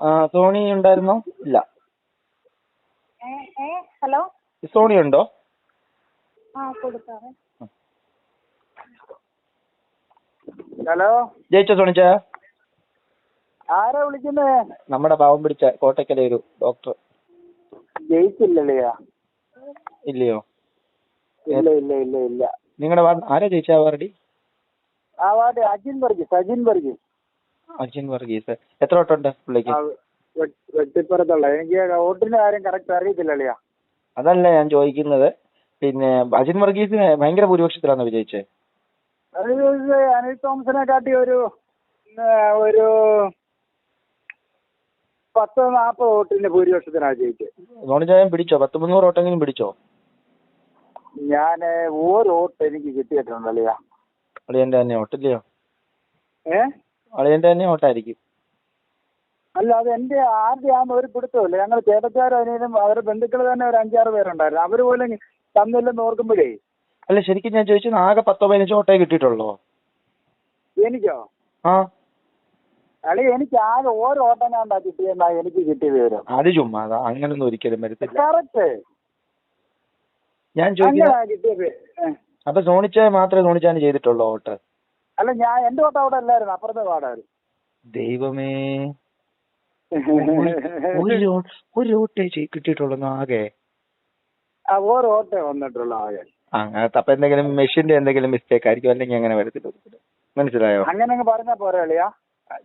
ആ, സോണി ഉണ്ടായിരുന്നോ? ഇല്ല. ഹലോ? സോണി ഉണ്ടോ? ഹലോ? ജയിച്ചോ സോണിച്ച ആരാ വിളിക്കുന്നേ? നമ്മുടെ പാവം പിടിച്ച കോട്ടയ്ക്കലെ ഒരു ഡോക്ടർ. ജയിച്ചില്ലല്ലയോ? ഇല്ലയോ? ഇല്ല ഇല്ല ഇല്ല ഇല്ല. നിങ്ങളുടെ ആരാ ജയിച്ച അവാർഡി ആ വാർഡ് അജിൻ വർഗീസ് അജിൻ വർഗീസ്. അർജുൻ വർഗീസ്. എത്ര വോട്ടുണ്ട് പുള്ളിക്ക്? വെട്ടിപ്പുറത്തുള്ള. എനിക്ക് വോട്ടിന്റെ കാര്യം കറക്റ്റ് അറിയത്തില്ല അതല്ല ഞാൻ ചോദിക്കുന്നത്. പിന്നെ അജിൻ വർഗീസിന് ഭയങ്കര ഭൂരിപക്ഷത്തിലാണോ വിജയിച്ചത് അനിൽ തോമസിനെ കാട്ടി ഒരു ഒരു പത്ത് നാപ്പത് വോട്ടിന്റെ ഭൂരിപക്ഷത്തിനാണ് ജയിച്ചത്. നോണിജായം പിടിച്ചോ? പത്ത് മുന്നൂറ് വോട്ടെങ്കിലും പിടിച്ചോ? ഞാൻ ഒരു വോട്ട് എനിക്ക് കിട്ടിയിട്ടുണ്ടല്ലോ അളിയന്റെ തന്നെ വോട്ടില്ലയോ ഏ? അളിയന്റെ തന്നെ ഓട്ടായിരിക്കും അല്ല അത് എന്റെ ആരുടെയാന്ന് ഒരു പിടുത്തമില്ല. ഞങ്ങൾ ചേട്ടച്ചാരും അനിയനും അവരുടെ ബന്ധുക്കൾ തന്നെ ഒരു അഞ്ചാറ് പേരുണ്ടായിരുന്നു. അവർ പോലും തന്നില്ലെന്ന് ഓർക്കുമ്പോഴേ. അല്ല ശരിക്കും ഞാൻ ചോദിച്ചത് ആകെ പത്തോ പതിനഞ്ചോ ഓട്ടേ കിട്ടിയിട്ടുള്ളോ? എനിക്കോ? ആ. അളി എനിക്ക് ആകെ ഓരോ ഓട്ടം കണ്ടാ കിട്ടിയെന്നാ എനിക്ക് കിട്ടിയ വിവരം. അത് ചുമ്മാ അങ്ങനൊന്നും ഒരിക്കലും വരത്തില്ല. കറക്റ്റ്. ഞാൻ ചോദിക്കുന്നത് കിട്ടിയത്. അപ്പൊ സോണിച്ചായ മാത്രമേ സോണിച്ചാന് ചെയ്തിട്ടുള്ളൂ വോട്ട്? അല്ല ഞാൻ എന്റെ വട്ടം അവിടെ അല്ലായിരുന്നു അപ്പുറത്തെ പാടായിരുന്നു ദൈവമേ. ഒരു ഒരു ചെയ്- കിട്ടിയിട്ടുള്ളൂ ആകെ. ഓരോ ഓട്ടേ വന്നിട്ടുള്ള ആകെ. അങ്ങനത്തെ അപ്പൊ എന്തെങ്കിലും മെഷീന്റെ എന്തെങ്കിലും മിസ്റ്റേക്ക് ആയിരിക്കും അല്ലെങ്കിൽ അങ്ങനെ വരത്തില്ല മനസ്സിലായോ? അങ്ങനെ അങ്ങ് പറഞ്ഞാ പോരെ അളിയാ.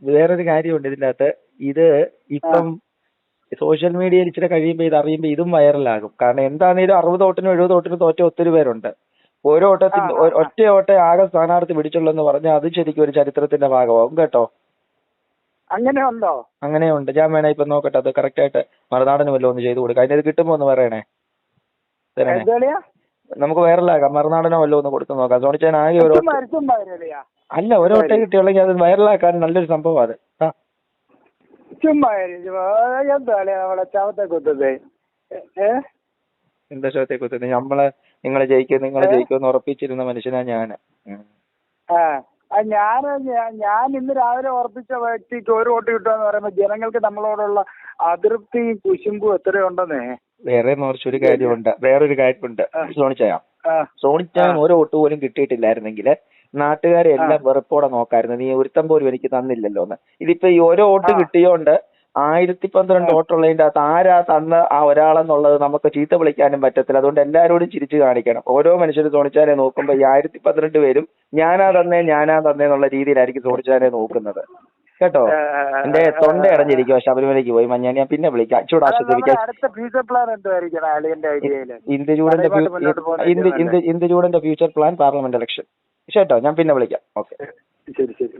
വേറൊരു കാര്യമുണ്ട് ഇതിന്റെ അകത്ത് ഇത് ഇപ്പം സോഷ്യൽ മീഡിയയിൽ ഇച്ചിരി കഴിയുമ്പോൾ ഇത് അറിയുമ്പോൾ ഇതും വൈറലാകും കാരണം എന്താണെങ്കിലും അറുപത് വോട്ടിനും എഴുപത് വോട്ടിനും തോറ്റ ഒത്തിരി പേരുണ്ട്. ഓരോ ഓട്ടത്തിൽ. ഒറ്റ ഓട്ടെ ആകെ സ്ഥാനാർത്ഥി പിടിച്ചുള്ളൂ എന്ന് പറഞ്ഞാൽ അത് ശരിക്കും ഒരു ചരിത്രത്തിന്റെ ഭാഗമാകും കേട്ടോ? അങ്ങനെ ഉണ്ടോ അങ്ങനെയുണ്ട്. ഞാൻ വേണേ ഇപ്പൊ നോക്കട്ടെ അത് കറക്റ്റ് ആയിട്ട് മറുനാടന് വല്ലതും ഒന്ന് ചെയ്ത് കൊടുക്കാം. അതിന് കിട്ടുമ്പോ ഒന്ന് പറയണേ. നമുക്ക് വൈറലാക്കാം. മറുനാടനോ വല്ലതും ഒന്ന് കൊടുത്ത് നോക്കാം. സോണിച്ചാൻ ആകെ ഒരു അല്ല ഒരു ഒട്ടേ കിട്ടിയുള്ളെങ്കിൽ അത് വൈറലാക്കാൻ നല്ലൊരു സംഭവം അത്. ചുമ്മാ ചവത്തെ കുത്തുന്നത്? എന്താ ശോത്തെ കുത്തുന്നത്? നമ്മളെ നിങ്ങൾ ജയിക്കും നിങ്ങൾ ജയിക്കുമെന്ന് ജയിക്കും എന്ന് ഉറപ്പിച്ചിരുന്ന മനുഷ്യനാ ഞാൻ. ആ. ആ, ഞാൻ ഞാ- ഞാൻ ഇന്ന് രാവിലെ ഉറപ്പിച്ച വ്യക്തിക്ക് ഒരു വോട്ട് കിട്ടുമെന്ന് പറയുമ്പോൾ ജനങ്ങൾക്ക് നമ്മളോടുള്ള അതൃപ്തിയും കുശുമ്പും എത്രയുണ്ടെന്നേ വേറെ ഒരു കാര്യമുണ്ട്. വേറൊരു കാര്യമുണ്ട്. സോണിച്ചയാ. സോണിച്ചായ സോണിച്ചാൻ ഒരു വോട്ട് പോലും കിട്ടിയിട്ടില്ലായിരുന്നെങ്കിൽ നാട്ടുകാരെ എല്ലാം വെറുപ്പോടെ നോക്കായിരുന്നു. നീ ഒരുത്തം പോലും എനിക്ക് തന്നില്ലല്ലോ എന്ന് ഇതിപ്പോ ഈ ഓരോ വോട്ട് കിട്ടിയോണ്ട് ആയിരത്തി പന്ത്രണ്ട് വോട്ടുള്ളതിന്റെ അകത്ത് ആരാ തന്ന ആ ഒരാളെന്നുള്ളത് നമുക്ക് ചീത്ത വിളിക്കാനും പറ്റത്തില്ല. അതുകൊണ്ട് എല്ലാവരോടും ചിരിച്ചു കാണിക്കണം. ഓരോ മനുഷ്യരും സോണിച്ചാനെ നോക്കുമ്പോ ഈ ആയിരത്തി പന്ത്രണ്ട് പേരും ഞാനാ തന്നെ ഞാനാ തന്നെ എന്നുള്ള രീതിയിലായിരിക്കും സോണിച്ചാനെ നോക്കുന്നത്. കേട്ടോ? എന്റെ തൊണ്ട അടഞ്ഞിരിക്കുവാ ശബരിമലയ്ക്ക് പോയി. മഞ്ഞ ഞാൻ പിന്നെ വിളിക്കാം. ചൂട് ആശ്വസിപ്പിക്കാം ഇന്ത്യചൂടന്റെ. ഇന്ത്യചൂടന്റെ ഫ്യൂച്ചർ പ്ലാൻ പാർലമെന്റ് ഇലക്ഷൻ കേട്ടോ ഞാൻ പിന്നെ വിളിക്കാം. ഓക്കെ ശരി ശരി.